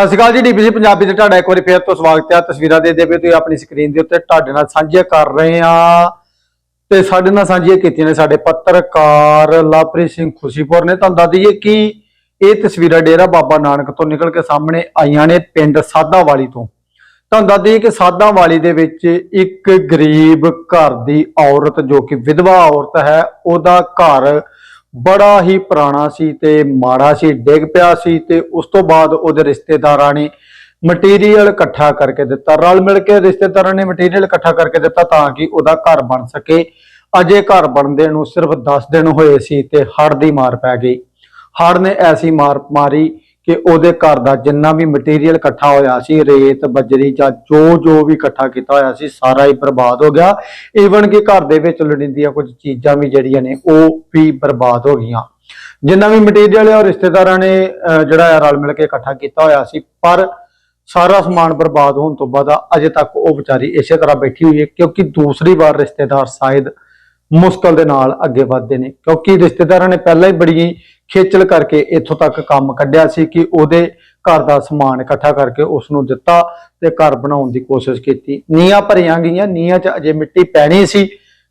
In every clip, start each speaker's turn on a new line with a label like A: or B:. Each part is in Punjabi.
A: ਸਤਿ ਸ਼੍ਰੀ ਅਕਾਲ ਜੀ, ਡੀਪੀਸੀ ਪੰਜਾਬੀ ਤੇ ਤੁਹਾਡਾ ਇੱਕ ਵਾਰੀ ਫੇਰ ਤੋਂ ਸਵਾਗਤ ਹੈ। ਤਸਵੀਰਾਂ ਦੇ ਦੇ ਤੁਸੀਂ ਆਪਣੀ ਸਕਰੀਨ ਦੇ ਉੱਤੇ, ਤੁਹਾਡੇ ਨਾਲ ਸਾਂਝੀਆਂ ਕਰ ਰਹੇ ਆ ਤੇ ਸਾਡੇ ਨਾਲ ਸਾਂਝੀਆਂ ਕੀਤੀਆਂ ਨੇ ਸਾਡੇ ਪੱਤਰਕਾਰ ਲਵਪ੍ਰੀਤ ਸਿੰਘ ਖੁਸ਼ੀਪੁਰ ਨੇ। ਤੁਹਾਨੂੰ ਦੱਸ ਦਈਏ ਕਿ ਇਹ ਤਸਵੀਰਾਂ ਡੇਰਾ ਬਾਬਾ ਨਾਨਕ ਤੋਂ ਨਿਕਲ ਕੇ ਸਾਹਮਣੇ ਆਈਆਂ ਨੇ ਪਿੰਡ ਸਾਧਾਵਾਲੀ ਤੋਂ। ਤੁਹਾਨੂੰ ਦੱਸ ਦਈਏ ਕਿ ਸਾਧਾਵਾਲੀ ਦੇ ਵਿੱਚ ਇੱਕ ਗਰੀਬ ਘਰ ਦੀ ਔਰਤ, ਜੋ ਕਿ ਵਿਧਵਾ ਔਰਤ ਹੈ, ਉਹਦਾ ਘਰ ਬੜਾ ਹੀ ਪੁਰਾਣਾ ਸੀ ਤੇ ਮਾੜਾ ਸੀ, ਡਿੱਗ ਪਿਆ ਸੀ ਤੇ ਉਸ ਤੋਂ ਬਾਅਦ ਉਹਦੇ ਰਿਸ਼ਤੇਦਾਰਾਂ ਨੇ ਮਟੀਰੀਅਲ ਇਕੱਠਾ ਕਰਕੇ ਦਿੱਤਾ। ਰਲ ਮਿਲ ਕੇ ਰਿਸ਼ਤੇਦਾਰਾਂ ਨੇ ਮਟੀਰੀਅਲ ਇਕੱਠਾ ਕਰਕੇ ਦਿੱਤਾ ਤਾਂ ਕਿ ਉਹਦਾ ਘਰ ਬਣ ਸਕੇ। ਅਜੇ ਘਰ ਬਣਦੇ ਨੂੰ ਸਿਰਫ 10 ਦਿਨ ਹੋਏ ਸੀ ਤੇ ਹੜ੍ਹ ਦੀ ਮਾਰ ਪੈ ਗਈ। ਹੜ੍ਹ ਨੇ ਐਸੀ ਮਾਰ ਮਾਰੀ ਕਿ ਉਹਦੇ ਘਰ ਦਾ ਜਿੰਨਾ ਵੀ ਮਟੀਰੀਅਲ ਇਕੱਠਾ ਹੋਇਆ ਸੀ ਰੇਤ ਬਜਰੀ ਜਾਂ ਜੋ ਜੋ ਵੀ ਇਕੱਠਾ ਕੀਤਾ ਹੋਇਆ ਸੀ ਸਾਰਾ ਹੀ ਬਰਬਾਦ ਹੋ ਗਿਆ। ਈਵਨ ਕਿ ਘਰ ਦੇ ਵਿੱਚ ਲੋੜੀਂਦੀਆਂ ਕੁਝ ਚੀਜ਼ਾਂ ਵੀ ਜਿਹੜੀਆਂ ਨੇ ਉਹ ਵੀ ਬਰਬਾਦ ਹੋ ਗਈਆਂ। ਜਿੰਨਾ ਵੀ ਮਟੀਰੀਅਲ ਹੈ ਉਹ ਰਿਸ਼ਤੇਦਾਰਾਂ ਨੇ ਅਹ, ਜਿਹੜਾ ਹੈ ਰਲ ਮਿਲ ਕੇ ਇਕੱਠਾ ਕੀਤਾ ਹੋਇਆ ਸੀ ਪਰ ਸਾਰਾ ਸਮਾਨ ਬਰਬਾਦ ਹੋਣ ਤੋਂ ਬਾਅਦ ਅਜੇ ਤੱਕ ਉਹ ਵਿਚਾਰੀ ਇਸੇ ਤਰ੍ਹਾਂ ਬੈਠੀ ਹੋਈ ਹੈ ਕਿਉਂਕਿ ਦੂਸਰੀ ਵਾਰ ਰਿਸ਼ਤੇਦਾਰ ਸ਼ਾਇਦ ਮੁਸ਼ਕਲ ਦੇ ਨਾਲ ਅੱਗੇ ਵਧਦੇ ਨੇ ਕਿਉਂਕਿ ਰਿਸ਼ਤੇਦਾਰਾਂ ਨੇ ਪਹਿਲਾਂ ਹੀ ਬੜੀ ਖੇਚਲ ਕਰਕੇ ਇੱਥੋਂ ਤੱਕ ਕੰਮ ਕੱਢਿਆ ਸੀ ਕਿ ਉਹਦੇ ਘਰ ਦਾ ਸਮਾਨ ਇਕੱਠਾ ਕਰਕੇ ਉਸ ਨੂੰ ਦਿੱਤਾ ਤੇ ਘਰ ਬਣਾਉਣ ਦੀ ਕੋਸ਼ਿਸ਼ ਕੀਤੀ। ਨੀਆਂ ਭਰੀਆਂ ਗਈਆਂ ਨੀਆਂ 'ਚ ਅਜੇ ਮਿੱਟੀ ਪੈਣੀ ਸੀ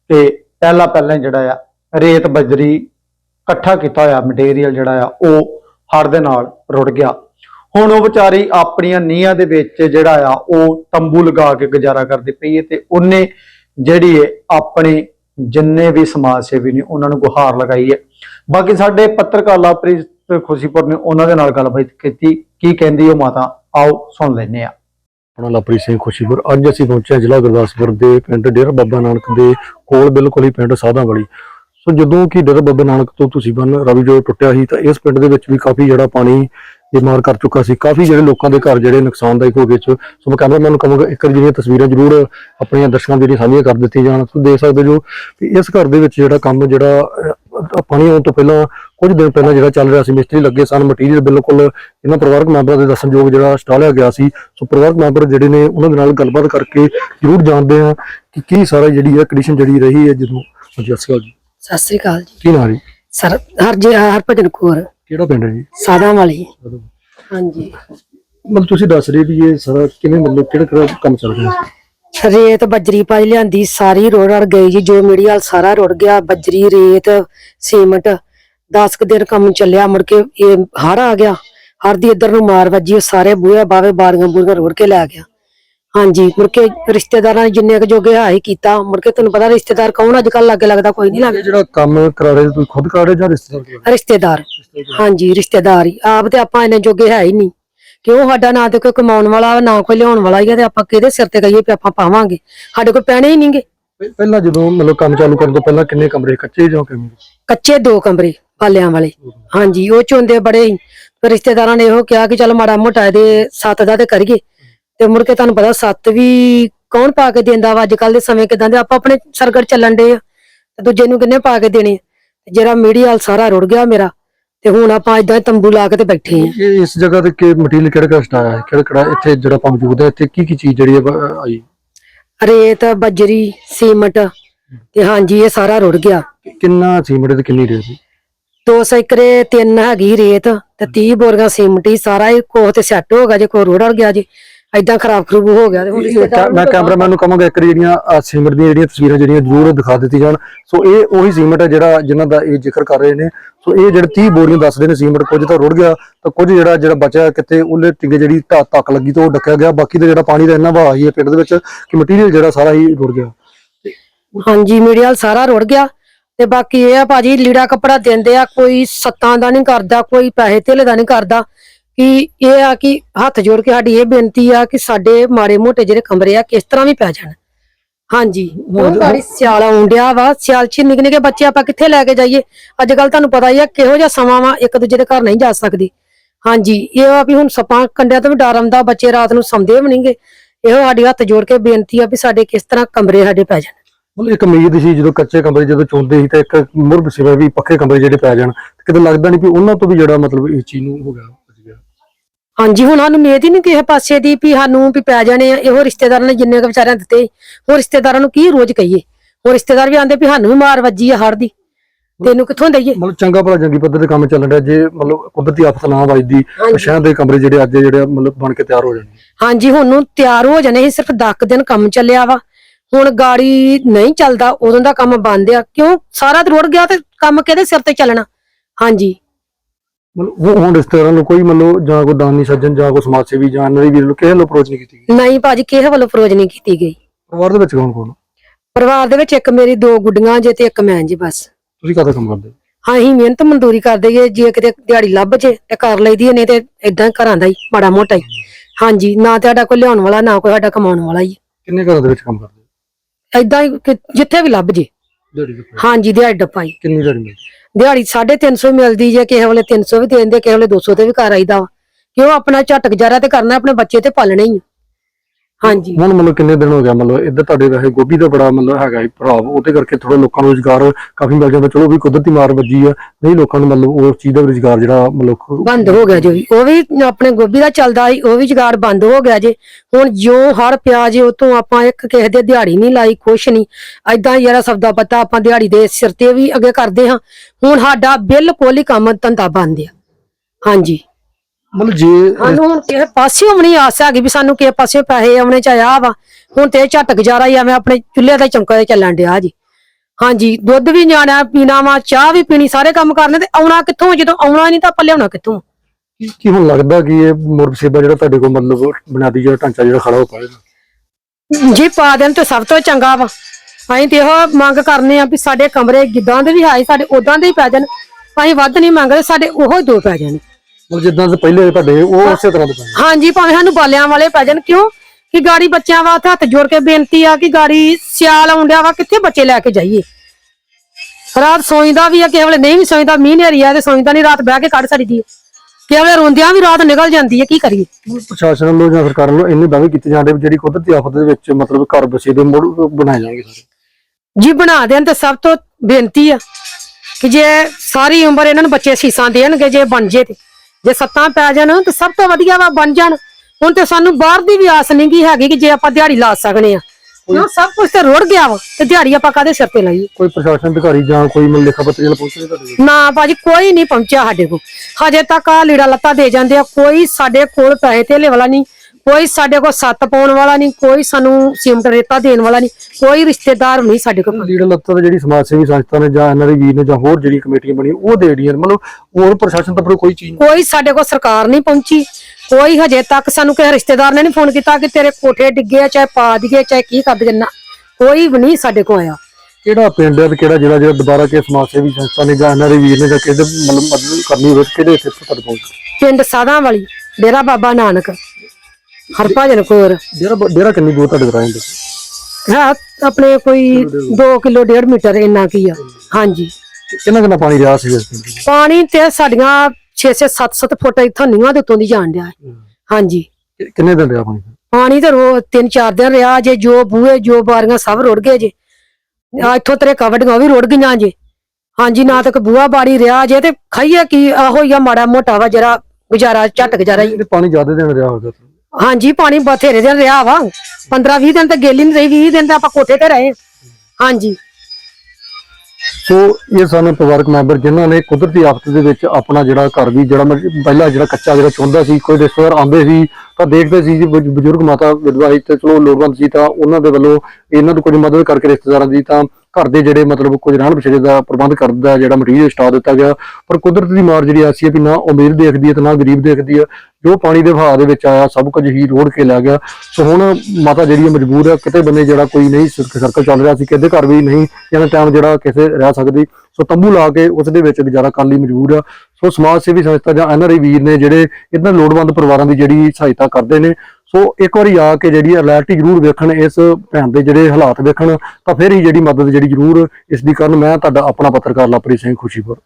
A: ਤੇ ਪਹਿਲਾਂ ਪਹਿਲਾਂ ਜਿਹੜਾ ਆ, ਰੇਤ ਬਜਰੀ ਇਕੱਠਾ ਕੀਤਾ ਹੋਇਆ ਮਟੀਰੀਅਲ ਜਿਹੜਾ ਆ, ਉਹ ਹੜ੍ਹ ਦੇ ਨਾਲ ਰੁੜ ਗਿਆ। ਹੁਣ ਉਹ ਵਿਚਾਰੀ ਆਪਣੀਆਂ ਨੀਹਾਂ ਦੇ ਵਿੱਚ ਜਿਹੜਾ ਆ, ਉਹ ਤੰਬੂ ਲਗਾ ਕੇ ਗੁਜ਼ਾਰਾ ਕਰਦੀ ਪਈ ਹੈ ਤੇ ਉਹਨੇ ਜਿਹੜੀ ਹੈ ਆਪਣੇ ਜਿੰਨੇ ਵੀ ਸਮਾਜ ਸੇਵੀ ਨੇ, ਉਹਨਾਂ ਨੂੰ ਗੁਹਾਰ ਲਗਾਈ ਹੈ। ਬਾਕੀ ਸਾਡੇ ਪੱਤਰਕਾਰ ਲਵਪ੍ਰੀਤ ਖੁਸ਼ੀਪੁਰ ਨੇ ਉਹਨਾਂ ਦੇ ਨਾਲ ਗੱਲਬਾਤ ਕੀਤੀ। ਕੀ ਕਹਿੰਦੀ ਉਹ ਮਾਤਾ? ਆਓ ਸੁਣ ਲੈਂਦੇ ਆ
B: ਆਪਣਾ ਲਵਪ੍ਰੀਤ ਸਿੰਘ ਖੁਸ਼ੀਪੁਰ, ਅੱਜ ਅਸੀਂ ਪਹੁੰਚੇ ਜ਼ਿਲ੍ਹਾ ਗੁਰਦਾਸਪੁਰ ਦੇ ਪਿੰਡ ਡੇਰਾ ਬਾਬਾ ਨਾਨਕ ਦੇ ਕੋਲ, ਬਿਲਕੁਲ ਹੀ ਪਿੰਡ ਸਾਧਾਂ ਵਾਲੀ। ਸੋ ਜਦੋਂ ਕਿ ਡੇਰਾ ਬਾਬਾ ਨਾਨਕ ਤੋਂ ਤੁਸੀਂ ਬੰਨ ਰਵੀ ਜੋ ਟੁੱਟਿਆ ਸੀ, ਤਾਂ ਇਸ ਪਿੰਡ ਦੇ ਵਿੱਚ ਵੀ ਕਾਫੀ ਜਿਹੜਾ ਪਾਣੀ ਬਿਮਾਰ ਕਰ ਚੁੱਕਾ ਸੀ। ਕਾਫੀ ਜਿਹੜੇ ਲੋਕਾਂ ਦੇ ਘਰ ਜਿਹੜੇ ਨੁਕਸਾਨਦਾਇਕ ਹੋ ਗਏ ਚ ਸੋ ਮੈਂ ਕੈਮਰਾਮੈਨ ਨੂੰ ਕਹਾਂਗਾ, ਇੱਕ ਜਿਹੜੀਆਂ ਤਸਵੀਰਾਂ ਜ਼ਰੂਰ ਆਪਣੀਆਂ ਦਰਸ਼ਕਾਂ ਦੇ ਜਿਹੜੀਆਂ ਸਾਂਝੀਆਂ ਕਰ ਦਿੱਤੀਆਂ ਜਾਣ। ਤੁਸੀਂ ਦੇਖ ਸਕਦੇ ਜੋ ਇਸ ਘਰ ਦੇ ਵਿੱਚ ਜਿਹੜਾ ਕੰਮ ਜਿਹੜਾ ਪਾਣੀ ਆਉਣ ਤੋਂ ਪਹਿਲਾਂ ਕੁਝ ਦਿਨ ਪਹਿਲਾਂ ਜਿਹੜਾ ਚੱਲ ਰਿਹਾ ਸੀ ਮਿਸਤਰੀ ਲੱਗੇ ਸਨ ਮਟੀਰੀਅਲ ਬਿਲਕੁਲ ਇਹਨਾਂ ਪਰਿਵਾਰਕ ਮੈਂਬਰਾਂ ਦੇ ਦੱਸਣਯੋਗ ਜਿਹੜਾ ਸਟਾਲਿਆ ਗਿਆ ਸੀ। ਸੋ ਪਰਿਵਾਰਕ ਮੈਂਬਰ ਜਿਹੜੇ ਨੇ ਉਹਨਾਂ ਦੇ ਨਾਲ ਗੱਲਬਾਤ ਕਰਕੇ ਜ਼ਰੂਰ ਜਾਣਦੇ ਆ ਕਿ ਕੀ ਸਾਰਾ ਜਿਹੜੀ ਹੈ ਕੰਡੀਸ਼ਨ ਜਿਹੜੀ ਰਹੀ ਹੈ ਜਦੋਂ। ਸਤਿ ਸ਼੍ਰੀ ਅਕਾਲ ਜੀ।
C: ਸਤਿ ਸ੍ਰੀ ਅਕਾਲ ਜੀ।
B: ਕੀ ਨਾਮ ਜੀ?
C: ਸਰ ਹਰਜੀ ਹਰਭਜਨ ਕੌਰ।
B: ਕਿਹੜਾ ਪਿੰਡ ਹੈ ਜੀ?
C: ਸਾਦਾ ਵਾਲੀ। ਹਾਂਜੀ।
B: ਮਤਲਬ ਤੁਸੀਂ ਦੱਸ ਰਹੇ ਵੀ ਇਹ ਸਾਰਾ ਕਿਵੇਂ ਮਤਲਬ ਕਿਹੜਾ ਕਿਹੜਾ ਕੰਮ ਚੱਲ ਰਿਹਾ? ਸੀ
C: ਰੇਤ ਬਜਰੀ ਪਾਈ ਲਿਆਂਦੀ ਸਾਰੀ ਰੋੜ ਰੜ ਗਈ ਜੀ ਜੋ ਮੀਡੀਅਲ ਸਾਰਾ ਰੁੜ ਗਿਆ ਬਜਰੀ ਰੇਤ ਸੀਮਟ 10 ਕੁ ਦਿਨ ਕੰਮ ਚੱਲਿਆ ਮੁੜ ਕੇ ਇਹ ਹੜ ਆ ਗਿਆ ਹੜ ਦੀ ਇੱਧਰ ਨੂੰ ਮਾਰ ਵੱਜੀ ਉਹ ਸਾਰੇ ਬੂਹੇ ਬਾਵੇ ਬਾਰੀਆਂ ਬੂਰੀਆਂ ਰੋੜ ਕੇ ਲੈ ਗਿਆ। ਹਾਂਜੀ ਮੁੜ ਕੇ ਰਿਸ਼ਤੇਦਾਰਾਂ ਨੇ ਜਿੰਨੇ ਕੁ ਜੋਗੇ ਹਾਈ ਕੀਤਾ ਮੁੜ ਕੇ ਤੁਹਾਨੂੰ ਪਤਾ ਰਿਸ਼ਤੇਦਾਰ ਕੌਣ ਅੱਜ ਕੱਲ ਲੱਗੇ ਲੱਗਦਾ ਕੋਈ ਨਹੀਂ ਲੱਗਦਾ
B: ਜਿਹੜਾ ਕੰਮ ਕਰਾ ਰਹੇ ਤੁਸੀਂ ਖੁਦ ਕਰਾ ਰਹੇ ਜਾਂ ਰਿਸ਼ਤੇਦਾਰ ਕਰਾ ਰਹੇ
C: ਰਿਸ਼ਤੇਦਾਰ। ਹਾਂਜੀ ਰਿਸ਼ਤੇਦਾਰ ਹੀ। ਆਪ ਤੇ ਆਪਾਂ ਇੰਨੇ ਜੋਗੇ ਹੈ ਹੀ ਨਹੀਂ। ਕਿਉਂ ਸਾਡਾ ਨਾ ਤੇ ਕੋਈ ਕਮਾਉਣ ਵਾਲਾ ਨਾ ਕੋਈ ਲਿਆਉਣ ਵਾਲਾ ਹੀ ਆ ਤੇ ਆਪਾਂ ਕਿਹਦੇ ਸਿਰ ਤੇ ਕਹੀਏ ਵੀ ਆਪਾਂ ਪਾਵਾਂਗੇ? ਸਾਡੇ ਕੋਲ ਪੈਣੇ ਹੀ ਨਹੀਂਗੇ
B: ਪਹਿ- ਪਹਿਲਾਂ ਜਦੋਂ ਮਤਲਬ ਕੰਮ ਚਾਲੂ ਕਰਨ ਤੋਂ ਪਹਿਲਾਂ ਕਿੰਨੇ ਕਮਰੇ ਕੱਚੇ ਜਾਂ ਕਿਵੇਂ?
C: ਕੱਚੇ ਦੋ ਕਮਰੇ ਪਾਲਿਆਂ ਵਾਲੇ। ਹਾਂਜੀ ਉਹ ਚੋਂਦੇ ਬੜੇ ਸੀ। ਰਿਸ਼ਤੇਦਾਰਾਂ ਨੇ ਇਹੋ ਕਿਹਾ ਕਿ ਚੱਲ ਮਾੜਾ ਮੋਟਾ ਇਹਦੇ ਸੱਤ ਦਾ ਤੇ ਕਰੀਏ। ਤੇ ਮੁੜ ਕੇ ਤੁਹਾਨੂੰ ਪਤਾ ਸੱਤ ਵੀ ਕੌਣ ਪਾ ਕੇ ਦਿੰਦਾ ਵਾ? ਅੱਜ ਕੱਲ ਦੇ ਸਮੇਂ ਕਿਦਾਂ ਦੇ ਆਪਾਂ ਆਪਣੇ ਸਰਗੜ ਚੱਲਣ ਦੇ ਆ। ਤੇ ਦੂਜੇ ਨੂੰ ਕਿੰਨੇ ਪਾ ਕੇ ਦੇਣੇ ਆ? ਤੇ ਜਿਹੜਾ ਮੀਡੀਆ ਸਾਰਾ ਰੁੜ ਗਿਆ ਮੇਰਾ। ਤੇ ਹੁਣ ਆਪਾਂ ਇਦਾਂ ਤੰਬੂ ਲਾ ਕੇ ਤੇ ਬੈਠੇ ਆ
B: ਇਹ ਇਸ ਜਗ੍ਹਾ ਤੇ ਕਿ ਮਟੀਰੀਅਲ ਕਿਹੜਾ ਕਿਹੜਾ ਸਟਾਇਆ ਹੈ? ਕਿਹੜਾ ਕਿਹੜਾ ਇੱਥੇ ਜਿਹੜਾ ਆਪਾਂ ਮੌਜੂਦ ਹੈ ਇੱਥੇ ਕੀ ਕੀ ਚੀਜ਼ ਜਿਹੜੀ ਹੈ ਬ- ਆਈ?
C: ਰੇਤ ਬਜਰੀ ਸੀਮਟ ਤੇ ਹਾਂਜੀ ਇਹ ਸਾਰਾ ਰੁੜ ਗਿਆ।
B: ਕਿੰਨਾ ਸੀਮੈਂਟ ਤੇ ਕਿੰਨੀ ਰੇਤ ਸੀ?
C: 200 ਏਕੜੇ ਤਿੰਨ ਹੈਗੀ ਰੇਤ ਤੇ 30 ਬੋਰੀਆਂ ਸੀਮਟ ਹੀ ਸਾਰਾ ਹੀ ਕੋਹ ਤੇ ਸੈੱਟ ਹੋ ਗਿਆ ਜੇ ਕੋ ਰੁੜ ਗਿਆ ਜੇ। ਐਦਾਂ ਖਰਾਬ ਖਰੂਬ ਹੋ ਗਿਆ ਤੇ ਹੁਣ ਰਿਸ਼ਤੇਦਾਰ
B: ਮੈਂ ਕੈਮਰਾਮੈਨ ਨੂੰ ਕਹਾਂਗਾ ਇੱਕ ਵਾਰੀ ਜਿਹੜੀਆਂ ਸੀਮੈਂਟ ਦੀਆਂ ਜਿਹੜੀਆਂ ਤਸਵੀਰਾਂ ਜਿਹੜੀਆਂ ਜ਼ਰੂਰ ਦਿਖਾ ਦਿੱਤੀ ਜਾਣ। ਸੋ ਇਹ ਉਹੀ ਸੀਮੈਂਟ ਹੈ ਜਿਹੜਾ ਜਿਨ੍ਹਾਂ ਦਾ ਇਹ ਜ਼ਿਕਰ ਕਰ ਰਹੇ ਨੇ। ਸੋ ਇਹ ਜਿਹੜੇ 30 ਬੋਰੀਆਂ ਦੱਸਦੇ ਨੇ ਸੀਮੈਂਟ ਕੁਝ ਤਾਂ ਰੁੜ ਗਿਆ ਤਾਂ ਕੁਝ ਜਿਹੜਾ ਜਿਹੜਾ ਬਚਿਆ ਕਿਤੇ ਉਹਲੇ ਟਿੰਗੇ ਜਿਹੜੀ ਧੱਕ ਲੱਗੀ ਤੋਂ ਉਹ ਡੱਕਿਆ ਗਿਆ। ਬਾਕੀ ਦਾ ਜਿਹੜਾ ਪਾਣੀ ਦਾ ਇੰਨਾ ਵਹਾਅ ਹੀ ਹੈ ਪਿੰਡ ਦੇ ਵਿੱਚ ਕਿ ਮਟੀਰੀਅਲ ਜਿਹੜਾ ਸਾਰਾ ਹੀ ਰੁੜ ਗਿਆ।
C: ਹਾਂਜੀ ਮੀਡੀਆ ਸਾਰਾ ਰੁੜ ਗਿਆ ਤੇ ਬਾਕੀ ਇਹ ਆ ਭਾਜੀ ਲੀੜਾ ਕੱਪੜਾ ਦਿੰਦੇ ਆ ਕੋਈ ਸੱਤਾਂ ਦਾ ਨਹੀਂ ਕਰਦਾ ਕੋਈ ਪੈਸੇ ਧੇਲੇ ਦਾ ਨਹੀਂ ਕਰਦਾ। ਕਿ ਇਹ ਆ ਕਿ ਹੱਥ ਜੋੜ ਕੇ ਸਾਡੀ ਇਹ ਬੇਨਤੀ ਆ ਕਿ ਸਾਡੇ ਮਾੜੇ ਮੋਟੇ ਜਿਹੜੇ ਕਮਰੇ ਆ ਕਿਸ ਤਰ੍ਹਾਂ ਵੀ ਪੈ ਜਾਣ। ਹਾਂਜੀ ਹੁਣ ਗਾੜੀ ਸਿਆਲ ਆਉਂਦਿਆ ਵਾ ਸਿਆਲ ਚ ਨਿੱਕੇ ਨਿੱਕੇ ਬੱਚੇ ਆਪਾਂ ਕਿੱਥੇ ਲੈ ਕੇ ਜਾਈਏ? ਅੱਜ ਕੱਲ ਤੁਹਾਨੂੰ ਪਤਾ ਹੀ ਆ ਕਿਹੋ ਜਿਹਾ ਸਮਾਂ ਵਾ ਇੱਕ ਦੂਜੇ ਦੇ ਘਰ ਨਹੀਂ ਜਾ ਸਕਦੇ। ਹਾਂਜੀ ਇਹ ਆ ਵੀ ਹੁਣ ਸੱਪਾਂ ਕੰਡਿਆਂ ਤੋਂ ਵੀ ਡਰ ਆਉਂਦਾ ਬੱਚੇ ਰਾਤ ਨੂੰ ਸੌਂਦੇ ਵੀ ਨਹੀਂਗੇ ਇਹੋ ਸਾਡੀ ਹੱਥ ਜੋੜ ਕੇ ਬੇਨਤੀ ਆ ਵੀ ਸਾਡੇ ਕਿਸ ਤਰ੍ਹਾਂ ਕਮਰੇ ਸਾਡੇ ਪੈ ਜਾਣ।
B: ਮਤਲਬ ਇੱਕ ਉਮੀਦ ਸੀ ਜਦੋਂ ਕੱਚੇ ਕਮਰੇ ਜਦੋਂ ਚੁੰਦੇ ਸੀ ਤਾਂ ਇੱਕ ਮੁਰਬ ਸੀ ਵੀ ਪੱਕੇ ਕਮਰੇ ਜਿਹੜੇ ਪੈ ਜਾਣ ਕਿਤੇ ਲੱਗਦਾ ਨਹੀਂ ਵੀ ਉਹਨਾਂ ਤੋਂ ਵੀ ਜਿਹੜਾ ਮਤਲਬ ਇਸ ਚੀਜ਼ ਨੂੰ ਹੋ ਗਿਆ।
C: ਹਾਂਜੀ ਹੁਣ ਸਾਨੂੰ ਉਮੀਦ ਹੀ ਨਹੀਂ ਕਿਸੇ ਪਾਸੇ ਦੀ ਵੀ ਸਾਨੂੰ ਵੀ ਪੈ ਜਾਣੇ ਆ। ਇਹੋ ਰਿਸ਼ਤੇਦਾਰਾਂ ਨੇ ਜਿੰਨੇ ਕੁ ਵਿਚਾਰਿਆਂ ਦਿੱਤੇ। ਹੋਰ ਰਿਸ਼ਤੇਦਾਰਾਂ ਨੂੰ ਕੀ ਰੋਜ਼ ਕਹੀਏ? ਹੋਰ ਰਿਸ਼ਤੇਦਾਰ ਵੀ ਆਂਦੇ ਵੀ ਸਾਨੂੰ ਵੀ ਮਾਰ ਵੱਜੀ ਆ ਹੜ ਦੀ। ਤੈਨੂੰ ਕਿੱਥੋਂ ਦਈਏ?
B: ਮਤਲਬ ਚੰਗਾ ਭਲਾ ਜੰਗੀ ਪੱਧਰ ਤੇ ਕੰਮ ਚੱਲਣ ਰਿਹਾ ਜੇ ਮਤਲਬ ਕੁਦਰਤੀ ਆਫਤ ਨਾ ਵੱਜਦੀ ਸ਼ਹਿਰ ਦੇ ਕਮਰੇ ਜਿਹੜੇ ਅੱਜ ਜਿਹੜੇ ਮਤਲਬ ਬਣ ਕੇ ਤਿਆਰ ਹੋ ਜਾਣੇ
C: ਹਾਂਜੀ ਹੁਣ ਨੂੰ ਤਿਆਰ ਹੋ ਜਾਣੇ ਸੀ ਸਿਰਫ 10 ਦਿਨ ਕੰਮ ਚੱਲਿਆ ਵਾ। ਹੁਣ ਗਾੜੀ ਨਹੀਂ ਚੱਲਦਾ ਉਦੋਂ ਦਾ ਕੰਮ ਬੰਦ ਆ। ਕਿਉਂ? ਸਾਰਾ ਤੇ ਰੁੜ ਗਿਆ ਤੇ ਕੰਮ ਕਿਹਦੇ ਸਿਰ ਤੇ ਚੱਲਣਾ? ਹਾਂਜੀ।
B: ਮਤਲਬ ਉਹ ਹੁਣ ਰਿਸ਼ਤੇਦਾਰਾਂ ਨੂੰ ਕੋਈ ਮਤਲਬ ਜਾਂ ਕੋਈ ਦਾਨੀ ਸੱਜਣ ਜਾਂ ਕੋਈ ਸਮਾਜ ਸੇਵੀ ਜਾਂ ਦੀ ਵੀਰ ਨੂੰ ਕਿਸੇ ਨੂੰ ਅਪਰੋਚ ਨਹੀਂ ਕੀਤੀ ਗਈ?
C: ਨਹੀਂ ਭਾਜੀ ਕਿਸੇ ਵੱਲੋਂ ਫਰੋਜ ਨਹੀਂ ਕੀਤੀ ਗਈ।
B: ਪਰਿਵਾਰ ਦੇ ਵਿੱਚ ਕੌਣ ਕੌਣ?
C: ਪਰਿਵਾਰ ਦੇ ਵਿੱਚ ਇੱਕ ਮੇਰੀ ਦੋ ਗੁੱਡੀਆਂ ਜੇ ਤੇ ਇੱਕ ਮੈਂ ਜੀ ਬਸ।
B: ਤੁਸੀਂ ਕਾਹਦਾ ਕੰਮ ਕਰਦੇ?
C: ਹਾਂ ਅਸੀਂ ਮਿਹਨਤ ਮਜ਼ਦੂਰੀ ਕਰਦੇ ਜੇ ਜੇ ਕਿਤੇ ਦਿਹਾੜੀ ਲੱਭ ਜੇ ਤੇ ਕਰ ਲਈਦੀ ਨਹੀਂ ਤੇ ਇਦਾਂ ਘਰਾਂ ਦਾ ਹੀ ਮਾੜਾ ਮੋਟਾ ਹੀ। ਹਾਂਜੀ ਨਾ ਤੇ ਸਾਡਾ ਕੋਈ ਲਿਆਉਣ ਵਾਲਾ ਨਾ ਕੋਈ ਸਾਡਾ ਕਮਾਉਣ ਵਾਲਾ ਹੀ।
B: ਕਿੰਨੇ ਘਰਾਂ ਦੇ ਵਿੱਚ ਕੰਮ ਕਰਦੇ?
C: ਇਦਾਂ ਹੀ ਕਿ ਜਿੱਥੇ ਵੀ ਲੱਭ ਜੇ।
B: ਦਿਹਾੜੀ
C: ਹਾਂਜੀ ਦਿਹਾੜੀ ਡੱਪਾਈ
B: ਕਿੰਨੀ ਦਿਹਾੜੀ ਮਿਲਦੀ?
C: ਦਿਹਾੜੀ 350 ਮਿਲਦੀ ਜੇ, ਕਿਸੇ ਵੇਲੇ 300 ਵੀ ਦੇ ਦਿੰਦੇ, ਕਿਸੇ ਵੇਲੇ 200 ਤੇ ਵੀ ਘਰ ਆਈਦਾ ਵਾ ਕਿਉਂ ਆਪਣਾ ਝਟ ਗੁਜ਼ਾਰਾ ਤੇ ਕਰਨਾ, ਆਪਣੇ ਬੱਚੇ ਤੇ ਪਾਲਣੇ ਹੀ ਆ। ਹਾਂਜੀ।
B: ਹੁਣ ਮਤਲਬ ਕਿੰਨੇ ਦਿਨ ਹੋ ਗਿਆ ਮਤਲਬ ਇੱਧਰ ਤੁਹਾਡੇ ਵੈਸੇ ਗੋਭੀ ਦਾ ਬੜਾ ਮਤਲਬ ਹੈਗਾ ਹੀ ਪ੍ਰਭਾਵ ਉਹਦੇ ਕਰਕੇ ਥੋੜਾ ਲੋਕਾਂ ਨੂੰ ਰੋਜ਼ਗਾਰ ਕਾਫੀ ਮਿਲ ਜਾਂਦਾ। ਚਲੋ ਉਹ ਵੀ ਕੁਦਰਤੀ ਮਾਰ ਵੱਜੀ ਆ ਨਹੀਂ ਲੋਕਾਂ ਨੂੰ ਮਤਲਬ ਉਸ ਚੀਜ਼ ਦਾ ਰੋਜ਼ਗਾਰ ਜਿਹੜਾ ਮਤਲਬ
C: ਬੰਦ ਹੋ ਗਿਆ ਜੋ ਵੀ। ਉਹ ਵੀ ਆਪਣੇ ਗੋਭੀ ਦਾ ਚੱਲਦਾ ਸੀ ਉਹ ਵੀ ਜੁਗਾੜ ਬੰਦ ਹੋ ਗਿਆ ਜੇ। ਹੁਣ ਜੋ ਹਰ ਪਿਆਜ ਉਹ ਤੋਂ ਆਪਾਂ ਇੱਕ ਕਿਸੇ ਦੇ ਦਿਹਾੜੀ ਨਹੀਂ ਲਾਈ ਕੁਛ ਨਹੀਂ। ਐਦਾਂ ਯਾਰਾ ਸਬਦਾ ਪਤਾ ਆਪਾਂ ਦਿਹਾੜੀ ਦੇ ਸਿਰ ਤੇ ਵੀ ਅੱਗੇ ਕਰਦੇ ਹਾਂ। ਹੁਣ ਸਾਡਾ ਬਿਲਕੁਲ ਹੀ ਕੰਮ ਧੰਦਾ ਬੰਦ ਆ। ਹਾਂਜੀ।
B: ਮਤਲਬ ਜੇ
C: ਸਾਨੂੰ ਹੁਣ ਕਿਸੇ ਪਾਸਿਓਂ ਵੀ ਨਹੀਂ ਆਸ ਹੈਗੀ ਵੀ ਸਾਨੂੰ ਕਿਸੇ ਪਾਸਿਓਂ ਪੈਸੇ ਆਉਣੇ ਚਾਹਿਆ ਵਾ। ਹੁਣ ਤੇ ਝਟ ਗੁਜ਼ਾਰਾ ਹੀ ਆ ਆਪਣੇ ਚੁੱਲ੍ਹੇ ਤੇ ਚੌਂਕਾ ਤੇ ਚੱਲਣ ਡਿਆ ਜੀ। ਹਾਂਜੀ ਦੁੱਧ ਵੀ ਜਾਣਾ ਪੀਣਾ ਵਾ ਚਾਹ ਵੀ ਪੀਣੀ ਸਾਰੇ ਕੰਮ ਕਰਨੇ ਤੇ ਆਉਣਾ ਕਿੱਥੋਂ? ਜਦੋਂ ਆਉਣਾ ਨਹੀਂ ਤਾਂ ਆਪਾਂ ਲਿਆਉਣਾ ਕਿੱਥੋਂ?
B: ਕੀ- ਕੀ ਹੁਣ ਲੱਗਦਾ ਕਿ ਇਹ ਮੁਰਬ ਸੇਬਾ ਜਿਹੜਾ ਤੁਹਾਡੇ ਕੋਲ ਮਤਲਬ ਬੁਨਿਆਦੀ ਜਿਹੜਾ ਢਾਂਚਾ ਜਿਹੜਾ ਖੜਾ ਹੋ ਪਾਏਗਾ
C: ਜੀ ਪਾ ਦੇਣ ਤੇ ਸਭ ਤੋਂ ਚੰਗਾ ਵਾ। ਅਸੀਂ ਤੇ ਇਹੋ ਮੰਗ ਕਰਨੇ ਆ ਵੀ ਸਾਡੇ ਕਮਰੇ ਜਿੱਦਾਂ ਦੇ ਵੀ ਆਏ ਸਾਡੇ ਉਦਾਂ ਦੇ ਹੀ ਪੈ ਜਾਣ। ਅਸੀਂ ਵੱਧ ਨਹੀਂ ਮੰਗਦੇ ਸਾਡੇ ਉਹੋ ਹੀ ਦੋ ਪੈ ਜਾਣ।
B: ਮਤਲਬ ਜਿੱਦਾਂ ਦੇ ਪਹਿਲੇ ਤੁਹਾਡੇ ਉਹ ਉਸੇ ਤਰ੍ਹਾਂ ਦੇ ਪੈਣੇ।
C: ਹਾਂਜੀ ਭਾਵੇਂ ਸਾਨੂੰ ਬਾਲਿਆਂ ਵਾਲੇ ਪੈ ਜਾਣ ਕਿਉਂ? ਕਿ ਗਾੜੀ ਬੱਚਿਆਂ ਵਾਸਤੇ ਹੱਥ ਜੋੜ ਕੇ ਬੇਨਤੀ ਆ ਕਿ ਗਾੜੀ ਸਿਆਲ ਆਉਂਦਿਆ ਵਾ ਕਿੱਥੇ ਬੱਚੇ ਲੈ ਕੇ ਜਾਈਏ? ਰਾਤ ਸੌਂਦਾ ਵੀ ਆ ਕਿਸੇ ਵੇਲੇ ਨਹੀਂ ਵੀ ਸੌਂਦਾ ਮੀਂਹ ਨੇਰੀ ਆ ਤੇ ਸੌਂਦਾ ਨਹੀਂ ਰਾਤ ਬਹਿ ਕੇ ਕੱਢ ਸਕਦੀ ਹੈ ਕਿਸੇ ਵੇਲੇ ਰੋਂਦਿਆਂ ਵੀ ਰਾਤ ਨਿਕਲ ਜਾਂਦੀ ਹੈ ਕੀ ਕਰੀਏ?
B: ਪ੍ਰਸ਼ਾਸਨ ਵੱਲੋਂ ਜਾਂ ਸਰਕਾਰ ਵੱਲੋਂ ਇੰਨੇ ਦਾਅਵੇ ਕੀਤੇ ਜਾਂਦੇ ਵੀ ਜਿਹੜੀ ਕੁਦਰਤੀ ਆਫਤ ਦੇ ਵਿੱਚ ਮਤਲਬ ਘਰ ਬਸੇ ਦੇ ਮੁੜ ਬਣਾਏ ਜਾਣਗੇ ਸਾਰੇ।
C: ਜੀ ਬਣਾ ਦੇਣ ਤੇ ਸਭ ਤੋਂ ਬੇਨਤੀ ਆ ਕਿ ਜੇ ਸਾਰੀ ਉਮਰ ਇਹਨਾਂ ਨੂੰ ਬੱਚੇ ਸੀਸਾਂ ਦੇਣਗੇ ਜੇ ਬਣ ਜੇ ਤੇ। ਜੇ ਸੱਤਾਂ ਪੈ ਜਾਣ ਤੇ ਸਭ ਤੋਂ ਵਧੀਆ ਵਾ ਬਣ ਜਾਣ। ਹੁਣ ਤੇ ਸਾਨੂੰ ਬਾਹਰ ਦੀ ਵੀ ਆਸ ਨਹੀਂ ਗੀ ਹੈਗੀ ਕਿ ਜੇ ਆਪਾਂ ਦਿਹਾੜੀ ਲਾ ਸਕਨੇ ਆ। ਕਿਉਂ ਸਭ ਕੁਝ ਤੇ ਰੁੜ ਗਿਆ ਵਾ ਤੇ ਦਿਹਾੜੀ ਆਪਾਂ ਕਾਦੇ ਸਿਰ ਤੇ ਲਾਈਏ?
B: ਕੋਈ ਪ੍ਰਸ਼ਾਸਨ ਅਧਿਕਾਰੀ ਜਾਂ ਕੋਈ ਮਤਲਬ ਲਿਖਾ ਪੱਤਰ ਜਿਹੜਾ ਪਹੁੰਚੇ ਤੁਹਾਡੇ ਕੋਲ?
C: ਨਾ ਭਾਜੀ ਕੋਈ ਨਹੀਂ ਪਹੁੰਚਿਆ ਸਾਡੇ ਕੋਲ। ਹਜੇ ਤੱਕ ਆ ਲੀੜਾ ਲੱਤਾ ਦੇ ਜਾਂਦੇ ਆ ਕੋਈ ਸਾਡੇ ਕੋਲ ਪੈਸੇ ਧੇਲੇ ਵਾਲਾ ਨਹੀਂ ਕੋਈ ਸਾਡੇ ਕੋਲ ਸੱਤ ਪਾਉਣ ਵਾਲਾ ਨਹੀਂ ਕੋਈ ਸਾਨੂੰ ਸੀਮਟ ਰੇਤਾ ਦੇਣ ਵਾਲਾ ਨਹੀਂ ਕੋਈ ਰਿਸ਼ਤੇਦਾਰ ਨਹੀਂ ਸਾਡੇ ਕੋਲ
B: ਲੀਡਰ ਲੱਤਾ ਦੇ ਜਿਹੜੀ ਸਮਾਜ ਸੇਵੀ ਸੰਸਥਾ ਨੇ ਜਾਂ ਦੇ ਵੀਰ ਨੇ ਜਾਂ ਹੋਰ ਜਿਹੜੀ ਕਮੇਟੀਆਂ ਬਣੀਆਂ ਉਹ ਦੇ ਰਹੀਆਂ। ਮਤਲਬ ਹੋਰ ਪ੍ਰਸ਼ਾਸਨ ਤੋਂ ਕੋਈ ਚੀਜ਼ ਨਹੀਂ।
C: ਕੋਈ ਸਾਡੇ ਕੋਲ ਸਰਕਾਰ ਨਹੀਂ ਪਹੁੰਚੀ ਕੋਈ ਹਜੇ ਤੱਕ ਸਾਨੂੰ ਕਿਸੇ ਰਿਸ਼ਤੇਦਾਰ ਨੇ ਨਹੀਂ ਫੋਨ ਕੀਤਾ ਕਿ ਤੇਰੇ ਕੋਠੇ ਡਿੱਗੇ ਆ ਚਾਹੇ ਪਾ ਦਈਏ ਚਾਹੇ ਕੀ ਕਰ ਦਈਏ ਨਾ ਕੋਈ ਵੀ ਨਹੀਂ ਸਾਡੇ ਕੋਲ ਆਇਆ
B: ਕਿਹੜਾ ਪਿੰਡ ਹੈ ਤੇ ਕਿਹੜਾ ਜਿਹੜਾ ਜਿਹੜਾ ਦੁਬਾਰਾ ਕੇ ਸਮਾਜ ਸੇਵੀ ਸੰਸਥਾ ਨੇ ਜਾਂ ਇਹਨਾਂ ਦੇ ਵੀਰ ਨੇ ਜਾਂ ਕਿਹਦੇ ਮਤਲਬ ਮਦਦ ਕਰਨੀ ਹੋਵੇ ਕਿਹੜੇ ਇੱਥੇ ਤੱਕ ਪਹੁੰਚ
C: ਪਿੰਡ ਸਾਧਾਂ ਵਾਲੀ ਡੇਰਾ ਬਾਬਾ ਨਾਨਕ ਹਰਭਜਨ ਕੌਰ।
B: ਡੇਰਾ ਡੇਰਾ ਕਿੰਨੀ ਦੂਰ ਤੁਹਾਡੇ ਤੋਂ ਰਹਿੰਦੇ?
C: ਹੈ ਆਪਣੇ ਕੋਈ 2 ਕਿਲੋ 1.5 ਮੀਟਰ ਇੰਨਾ ਕੀ ਆ। ਹਾਂਜੀ।
B: ਕਿੰਨਾ ਕਿੰਨਾ ਪਾਣੀ ਰਿਹਾ ਸੀ?
C: ਪਾਣੀ ਤੇ ਸਾਡੀਆਂ 6-6 7-7 ਫੁੱਟ ਇੱਥੋਂ ਨੀਵਾਂ ਦੇ ਉੱਤੋਂ ਦੀ ਜਾਣ ਡਿਆ। ਹਾਂਜੀ।
B: ਕਿੰਨੇ ਦਿਨ ਰਿਹਾ ਪਾਣੀ?
C: ਪਾਣੀ ਤੇ ਰੋ ਤਿੰਨ ਚਾਰ ਦਿਨ ਰਿਹਾ ਜੇ ਜੋ ਬੂਹੇ ਜੋ ਬਾਰੀਆਂ ਸਭ ਰੁੜ ਗਏ ਜੇ। ਆ ਇੱਥੋਂ ਤੇਰੇ ਕਵੜੀਆਂ ਉਹ ਵੀ ਰੁੜ ਗਈਆਂ ਜੇ। ਹਾਂਜੀ ਨਾ ਤੱਕ ਬੂਹਾ ਬਾੜੀ ਰਿਹਾ ਜੇ ਤੇ ਖਾਈਏ ਕੀ ਆਹੋ ਹੀ ਆ ਮਾੜਾ ਮੋਟਾ ਵਾ ਜਰਾ ਗੁਜ਼ਾਰਾ ਝਟ ਗੁਜ਼ਾਰਾ ਹੀ।
B: ਪਾਣੀ ਜ਼ਿਆਦਾ ਦਿਨ ਰਿਹਾ ਹੋਗਾ
C: ਹਾਂਜੀ, ਪਾਣੀ ਬਥੇਰੇ ਦਿਨ ਰਿਹਾ ਵਾ। 15 20 ਦਿਨ ਤਾਂ ਗੇਲੀ ਨਹੀਂ ਰਹੀ 20 ਦਿਨ ਤਾਂ ਆਪਾਂ ਕੋਠੇ ਤੇ ਰਹੇ। ਹਾਂਜੀ।
B: ਸੋ ਇਹ ਸਾਨੂੰ ਪਰਿਵਾਰਕ ਮੈਂਬਰ ਜਿਨ੍ਹਾਂ ਨੇ ਕੁਦਰਤੀ ਆਫਤ ਦੇ ਵਿੱਚ ਆਪਣਾ ਜਿਹੜਾ ਘਰ ਵੀ, ਜਿਹੜਾ ਮਤਲਬ ਪਹਿਲਾਂ ਜਿਹੜਾ ਕੱਚਾ ਜਿਹੜਾ ਚੁੰਦਾ ਸੀ, ਕੋਈ ਰਿਸ਼ਤੇਦਾਰ ਆਉਂਦੇ ਸੀ ਤਾਂ ਦੇਖਦੇ ਸੀ ਜੀ ਬਜ਼ੁ- ਬਜ਼ੁਰਗ ਮਾਤਾ ਵਿਧਵਾ ਸੀ ਤੇ ਚਲੋ ਲੋੜਵੰਦ ਸੀ ਤਾਂ ਉਹਨਾਂ ਦੇ ਵੱਲੋਂ ਇਹਨਾਂ ਨੂੰ ਕੁਝ ਮਦਦ ਕਰਕੇ ਰਿਸ਼ਤੇਦਾਰਾਂ ਦੀ ਤਾਂ ਘਰ ਦੇ ਜਿਹੜੇ ਮਤਲਬ ਕੁਝ ਰਹਿਣ ਬਸੇਰੇ ਦਾ ਪ੍ਰਬੰਧ ਕਰਦਾ ਜਿਹੜਾ ਮਟੀਰੀਅਲ ਸਟਾ ਦਿੱਤਾ ਗਿਆ। ਪਰ ਕੁਦਰਤ ਦੀ ਮਾਰ ਜਿਹੜੀ ਐਸੀ ਹੈ ਵੀ ਨਾ ਅਮੀਰ ਦੇਖਦੀ ਹੈ ਤੇ ਨਾ ਗਰੀਬ ਦੇਖਦੀ ਹੈ। ਜੋ ਪਾਣੀ ਦੇ ਵਹਾਅ ਦੇ ਵਿੱਚ ਆਇਆ, ਸਭ ਕੁਝ ਹੀ ਰੋੜ ਕੇ ਲੈ ਗਿਆ। ਸੋ ਹੁਣ ਮਾਤਾ ਜਿਹੜੀ ਹੈ ਮਜਬੂਰ ਹੈ ਕਿਤੇ ਬੰਨੇ ਜਿਹੜਾ ਕੋਈ ਨਹੀਂ ਸਰਕਲ ਚੱਲ ਰਿਹਾ ਸੀ, ਕਿਤੇ ਘਰ ਵੀ ਨਹੀਂ ਜਾਂ ਟਾਈਮ ਜਿਹੜਾ ਕਿਸੇ ਰਹਿ ਸਕਦੀ। ਸੋ ਤੰਬੂ ਲਾ ਕੇ ਉਸ ਦੇ ਵਿੱਚ ਗੁਜ਼ਾਰਾ ਕਰਨ ਲਈ ਮਜਬੂਰ ਆ। ਸੋ ਸਮਾਜ ਸੇਵੀ ਸੰਸਥਾ ਜਾਂ ਐਨਆਰਆਈ ਵੀਰ ਨੇ ਜਿਹੜੇ ਇਹਨਾਂ ਲੋੜਵੰਦ ਪਰਿਵਾਰਾਂ ਦੀ ਜਿਹੜੀ ਸਹਾਇਤਾ ਕਰਦੇ ਨੇ, ਸੋ ਇੱਕ ਵਾਰੀ ਆ ਕੇ ਜਿਹੜੀ ਰਿਐਲਿਟੀ ਜ਼ਰੂਰ ਵੇਖਣ, ਇਸ ਭੈਣ ਦੇ ਜਿਹੜੇ ਹਾਲਾਤ ਵੇਖਣ, ਤਾਂ ਫਿਰ ਹੀ ਜਿਹੜੀ ਮਦਦ ਜਿਹੜੀ ਜ਼ਰੂਰ ਇਸ ਦੀ ਕਰਨ। ਮੈਂ ਤੁਹਾਡਾ ਆਪਣਾ ਪੱਤਰਕਾਰ ਲਵਪ੍ਰੀਤ ਸਿੰਘ ਖੁਸ਼ੀਪੁਰ।